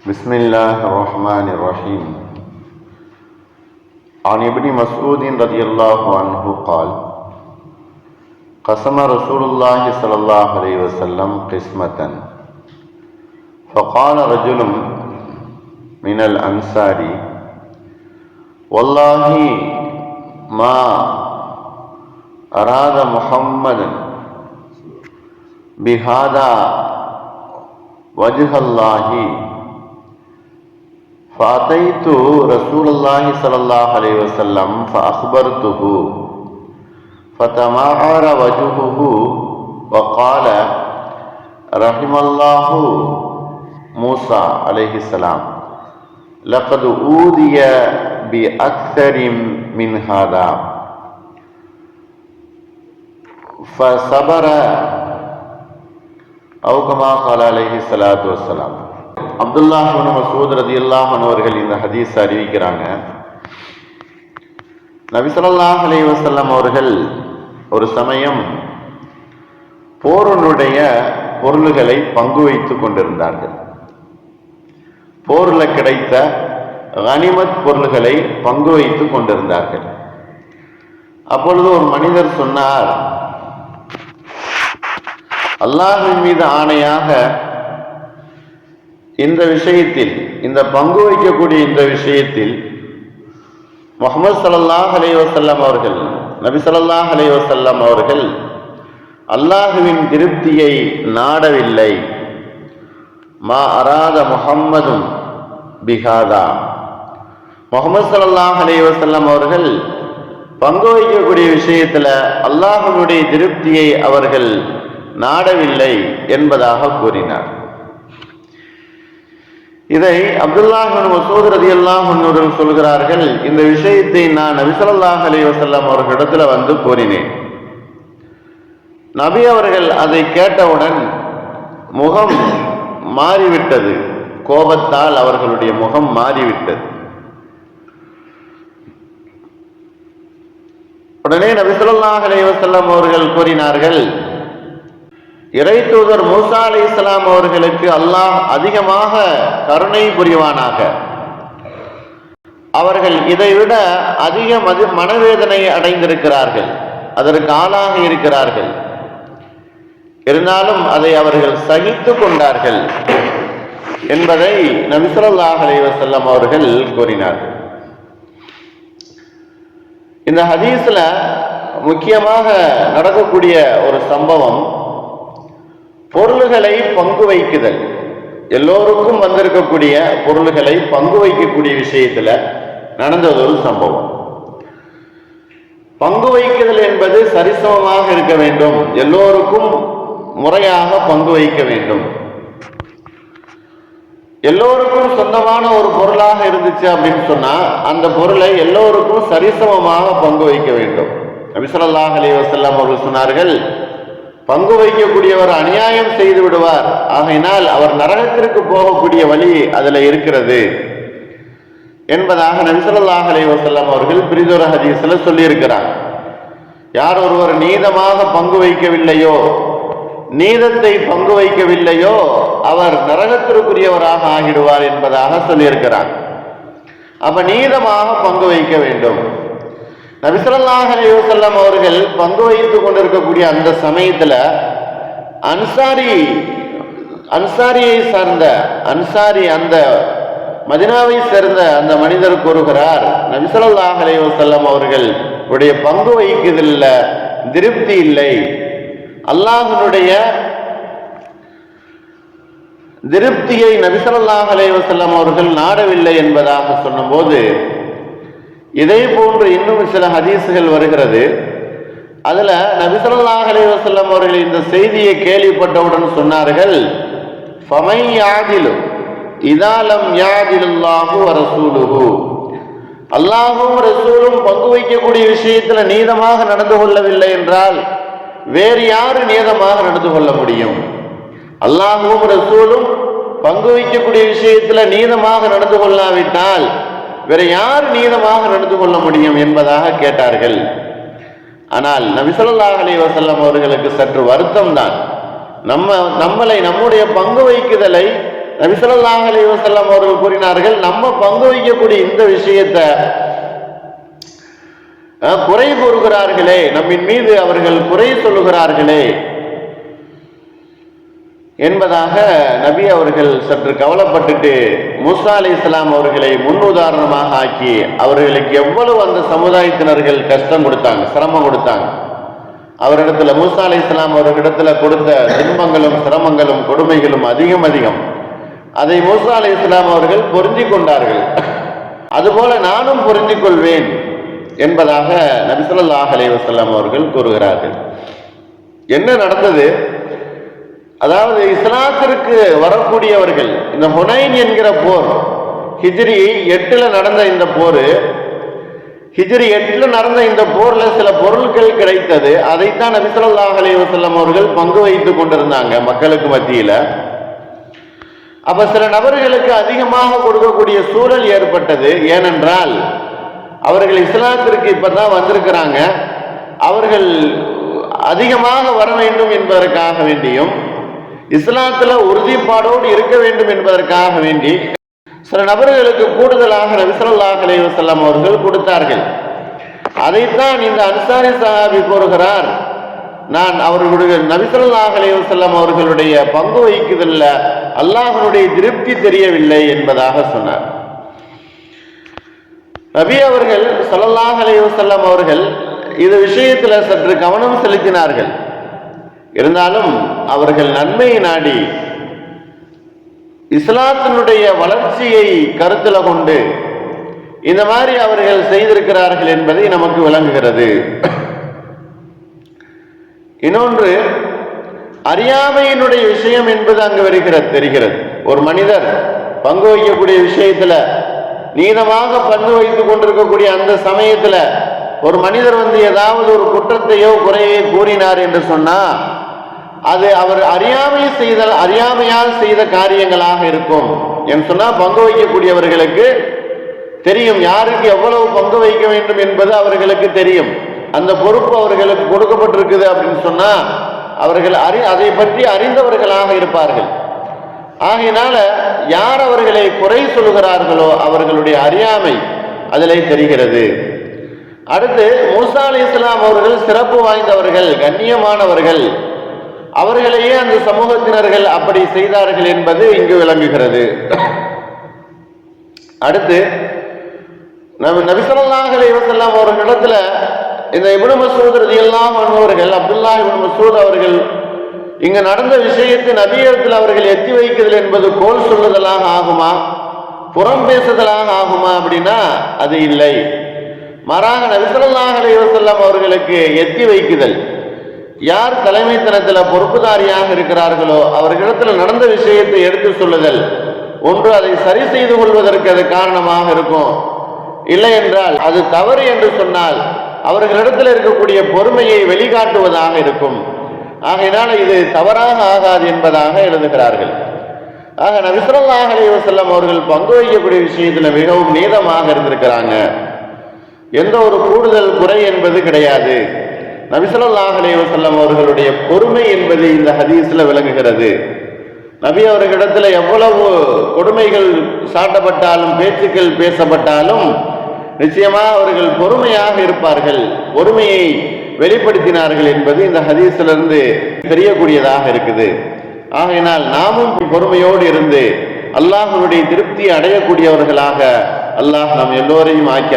بسم الله الرحمن الرحيم عن ابن مسعود رضي الله عنه قال، قسم رسول الله صلى الله عليه وسلم قسمة فقال رجل من الأنصار والله ما أراد محمد بهذا وجه الله فأتيت رسول الله صلى الله عليه وسلم فأخبرته فتمعر وجهه وقال رحم الله موسى عليه السلام لقد أوذي بأكثر من هذا. فصبر أو كما قال عليه الصلاة والسلام. அப்துல்லா மசூத் ரதி அவர்கள் இந்த ஹதீஸ் அறிவிக்கிறாங்க. நபிசல்லாஹ் அலி வசல்லம் அவர்கள் ஒரு சமயம் போருனுடைய பொருள்களை பங்கு வைத்துக் கொண்டிருந்தார்கள். போரில் கிடைத்த கனிமத் பொருள்களை பங்கு வைத்துக் கொண்டிருந்தார்கள். அப்பொழுது ஒரு மனிதர் சொன்னார் அல்லாஹின் மீது ஆணையாக இந்த விஷயத்தில் இந்த பங்கு வைக்கக்கூடிய இந்த விஷயத்தில் முகமது சல்லாஹ் அலை வசல்லம் அவர்கள் நபி சொல்லாஹ் அலை வசல்லம் அவர்கள் அல்லாஹுவின் திருப்தியை நாடவில்லை. மா அராத முகம்மதும் பிகாதா முகமது சல்லாஹ் அலை வசல்லம் அவர்கள் பங்கு வைக்கக்கூடிய விஷயத்தில் அல்லாஹனுடைய திருப்தியை அவர்கள் நாடவில்லை என்பதாக கூறினார். இதை அப்துல்லாஹன் மசூத் ரதி அல்லாஹன் சொல்கிறார்கள். இந்த விஷயத்தை நான் நபிசல்லாஹ் அலி வசல்லாம் அவர்களிடத்துல வந்து கூறினேன். நபி அவர்கள் அதை கேட்டவுடன் முகம் மாறிவிட்டது. கோபத்தால் அவர்களுடைய முகம் மாறிவிட்டது. உடனே நபிசுல்லாஹ் அலி வசல்லம் அவர்கள் கூறினார்கள் இறை தூதர் மூசா அலி இஸ்லாம் அவர்களுக்கு அல்லாஹ் அதிகமாக கருணை புரிவானாக. அவர்கள் இதைவிட அதிக மது மனவேதனை அடைந்திருக்கிறார்கள். அதற்கு ஆளாக இருக்கிறார்கள். இருந்தாலும் அதை அவர்கள் சகித்து கொண்டார்கள் என்பதை நபிசல்லாஹ் அலைவசல்லம் அவர்கள் கூறினார்கள். இந்த ஹதீஸ்ல முக்கியமாக நடக்கக்கூடிய ஒரு சம்பவம் பொருள்களை பங்கு வைக்குதல். எல்லோருக்கும் வந்திருக்கக்கூடிய பொருள்களை பங்கு வைக்கக்கூடிய விஷயத்துல நடந்தது ஒரு சம்பவம். பங்கு வைக்குதல் என்பது சரிசமமாக இருக்க வேண்டும். எல்லோருக்கும் முறையாக பங்கு வைக்க வேண்டும். எல்லோருக்கும் சொந்தமான ஒரு பொருளாக இருந்துச்சு அப்படின்னு சொன்னா அந்த பொருளை எல்லோருக்கும் சரிசமமாக பங்கு வைக்க வேண்டும். நபிசல்லாஹ் அலி வசல்லாம் அவர்கள் சொன்னார்கள் பங்கு வைக்கக்கூடியவர் அநியாயம் செய்து விடுவார். ஆகையினால் அவர் நரகத்திற்கு போகக்கூடிய வழி அதுல இருக்கிறது. என்பதாக நபிசல்லாஹ் அலைவசல்லாம் அவர்கள் பிரிதொரு ஹதீஸ்ல சொல்லியிருக்கிறார். யார் ஒருவர் நீதமாக பங்கு வைக்கவில்லையோ நீதத்தை பங்கு வைக்கவில்லையோ அவர் நரகத்திற்குரியவராக ஆகிடுவார் என்பதாக சொல்லியிருக்கிறார். அப்ப நீதமாக பங்கு வைக்க வேண்டும். நபிசல்லாஹ் அலையுசல்லம் அவர்கள் பங்கு வகித்து கொண்டிருக்கக்கூடிய அந்த சமயத்துல அன்சாரி அன்சாரியை சார்ந்த அன்சாரி அந்த மதினாவை சேர்ந்த அந்த மனிதர் கூறுகிறார். நபிசல்லாஹ் அலையுசல்லம் அவர்கள் உடைய பங்கு வைக்குதில்ல திருப்தி இல்லை. அல்லாஹனுடைய திருப்தியை நபிசல்லாஹ் அலைவசல்லம் அவர்கள் நாடவில்லை என்பதாக சொன்னபோது இதே போன்று இன்னும் சில ஹதீஸுகள் வருகிறது. அதுல நபிசல்லாஹ் அலைவசல்லம் அவர்கள் இந்த செய்தியை கேள்விப்பட்டவுடன் சொன்னார்கள் ஃபமை யாதிலு இதாலம் யாதிலுல்லாஹு ரசூலுஹு. அல்லாஹும் ரசூலும் பங்கு வைக்கக்கூடிய விஷயத்துல நீதமாக நடந்து கொள்ளவில்லை என்றால் வேறு யாரு நீதமாக நடந்து கொள்ள முடியும்? அல்லாஹும் ரசூலும் பங்கு வைக்கக்கூடிய விஷயத்துல நீதமாக நடந்து கொள்ளாவிட்டால் வேற யார் நீதமாக நடந்து கொள்ள முடியும் என்பதாக கேட்டார்கள். ஆனால் நபிசல்லாஹ் அலி வசல்லம் அவர்களுக்கு சற்று வருத்தம் தான். நம்ம நம்மளை நம்முடைய பங்கு வைக்குதலை நபிசல்லாஹ் அலி வசல்லாம் அவர்கள் கூறினார்கள். நம்ம பங்கு வைக்கக்கூடிய இந்த விஷயத்தை குறை கூறுகிறார்களே. நம்மின் மீது அவர்கள் குறை சொல்லுகிறார்களே. என்பதாக நபி அவர்கள் சற்று கவலைப்பட்டுட்டு முசா அலி இஸ்லாம் அவர்களை முன் உதாரணமாக ஆக்கி அவர்களுக்கு எவ்வளவு அந்த சமுதாயத்தினர்கள் கஷ்டம் கொடுத்தாங்க சிரமம் கொடுத்தாங்க. அவரிடத்துல மூசா அலி இஸ்லாம் அவர்களிடத்துல கொடுத்த துன்பங்களும் சிரமங்களும் கொடுமைகளும் அதிகம் அதிகம். அதை மூசா அலி இஸ்லாம் அவர்கள் பொருந்தி கொண்டார்கள். அதுபோல நானும் பொருந்திக் கொள்வேன் என்பதாக நபிசல்லாஹ் அலி வஸல்லம் அவர்கள் கூறுகிறார்கள். என்ன நடந்தது? அதாவது இஸ்லாத்திற்கு வரக்கூடியவர்கள் இந்த ஹுனைன் என்கிற போர் ஹிஜ்ரி எட்டில் நடந்த இந்த போர் ஹிஜ்ரி எட்டில் நடந்த இந்த போரில் சில பொருட்கள் கிடைத்தது. அதைத்தான் நபி அலைவசல்லம் அவர்கள் பங்கு வைத்து கொண்டிருந்தாங்க மக்களுக்கு மத்தியில். அப்போ சில நபர்களுக்கு அதிகமாக கொடுக்கக்கூடிய சூழல் ஏற்பட்டது. ஏனென்றால் அவர்கள் இஸ்லாத்திற்கு இப்போ தான் வந்திருக்கிறாங்க. அவர்கள் அதிகமாக வர வேண்டும் என்பதற்காக வேண்டியும் இஸ்லாத்துல உறுதிப்பாடோடு இருக்க வேண்டும் என்பதற்காக வேண்டி சில நபர்களுக்கு கூடுதலாக நபி அலைவசல்லாம் அவர்கள் கொடுத்தார்கள். அதைத்தான் இந்த அன்சாரி சஹாபி கூறுகிறார் நான் அவர்களுடைய நபிசல்லாஹ் அலைவசல்லாம் அவர்களுடைய பங்கு வகிக்குதல்ல அல்லாஹனுடைய திருப்தி தெரியவில்லை என்பதாக சொன்னார். நபி அவர்கள் ஸல்லல்லாஹு அலைவசல்லாம் அவர்கள் இது விஷயத்துல சற்று கவனம் செலுத்தினார்கள். இருந்தாலும் அவர்கள் நன்மையை நாடி இஸ்லாத்தினுடைய வளர்ச்சியை கருத்துல கொண்டு இந்த மாதிரி அவர்கள் செய்திருக்கிறார்கள் என்பதை நமக்கு விளங்குகிறது. இன்னொன்று அறியாமையினுடைய விஷயம் என்பது அங்கு வருகிறது தெரிகிறது. ஒரு மனிதர் பங்கு வைக்கக்கூடிய விஷயத்துல நீதமாக பங்கு வைத்துக் கொண்டிருக்கக்கூடிய அந்த சமயத்துல ஒரு மனிதர் வந்து ஏதாவது ஒரு குற்றத்தையோ குறையோ கூறினார் என்று சொன்னா அது அவர் அறியாமை செய்த அறியாமையால் செய்த காரியங்களாக இருக்கும். என்று சொன்னால் பங்கு வைக்கக்கூடியவர்களுக்கு தெரியும். யாருக்கு எவ்வளவு பங்கு வைக்க வேண்டும் என்பது அவர்களுக்கு தெரியும். அந்த பொறுப்பு அவர்களுக்கு கொடுக்கப்பட்டிருக்குது அப்படின்னு சொன்னால் அவர்கள் அறி அதை பற்றி அறிந்தவர்களாக இருப்பார்கள். ஆகையினால யார் அவர்களை குறை சொல்கிறார்களோ அவர்களுடைய அறியாமை அதிலே தெரிகிறது. அடுத்து மூசா அலி இஸ்லாம் அவர்கள் சிறப்பு வாய்ந்தவர்கள் கண்ணியமானவர்கள். அவர்களையே அந்த சமூகத்தினர்கள் அப்படி செய்தார்கள் என்பது இங்கு விளங்குகிறது. அடுத்து நம்ம நபிசல்லாஹ் அலைஹி வஸல்லம் அவர்களிடத்துல இந்த இப்னு மசூத் ரலியல்லாஹு எல்லாம் அவர்கள் அப்துல்லா இப்னு மசூத் அவர்கள் இங்கு நடந்த விஷயத்தை நபியத்தில் அவர்கள் எத்தி வைக்குதல் என்பது கோல் சொல்லுதலாக ஆகுமா? புறம் பேசுதலாக ஆகுமா அப்படின்னா அது இல்லை. மாறாக நபிசல்லாஹ் அலைஹி அவர்களுக்கு எத்தி வைக்குதல். யார் தலைமைத்தனத்தில் பொறுப்புதாரியாக இருக்கிறார்களோ அவர்களிடத்தில் நடந்த விஷயத்தை எடுத்து சொல்லுதல். ஒன்று அதை சரி செய்து கொள்வதற்கு அது காரணமாக இருக்கும். இல்லை என்றால் அது தவறு என்று சொன்னால் அவர்களிடத்தில் இருக்கக்கூடிய பொறுமையை வெளிக்காட்டுவதாக இருக்கும். ஆகையினால் இது தவறாக ஆகாது என்பதாக எழுதுகிறார்கள். ஆக நபிசல்லாஹ் அலைஹி அவர்கள் பங்கு வைக்கக்கூடிய விஷயத்தில் மிகவும் நீதமாக இருந்திருக்கிறாங்க. எந்த ஒரு கூடுதல் குறை என்பது கிடையாது. நபிசல்லாஹ் அலைஹி அவர்களுடைய பொறுமை என்பது இந்த ஹதீஸில் விளங்குகிறது. நபி அவர்களிடத்தில் எவ்வளவு கொடுமைகள் சாட்டப்பட்டாலும் பேச்சுக்கள் பேசப்பட்டாலும் நிச்சயமாக அவர்கள் பொறுமையாக இருப்பார்கள் பொறுமையை வெளிப்படுத்தினார்கள் என்பது இந்த ஹதீஸிலிருந்து தெரியக்கூடியதாக இருக்குது. ஆகையினால் நாமும் பொறுமையோடு இருந்து அல்லாஹனுடைய திருப்தி அடையக்கூடியவர்களாக அல்லாஹ் நாம் எல்லோரையும் ஆக்கி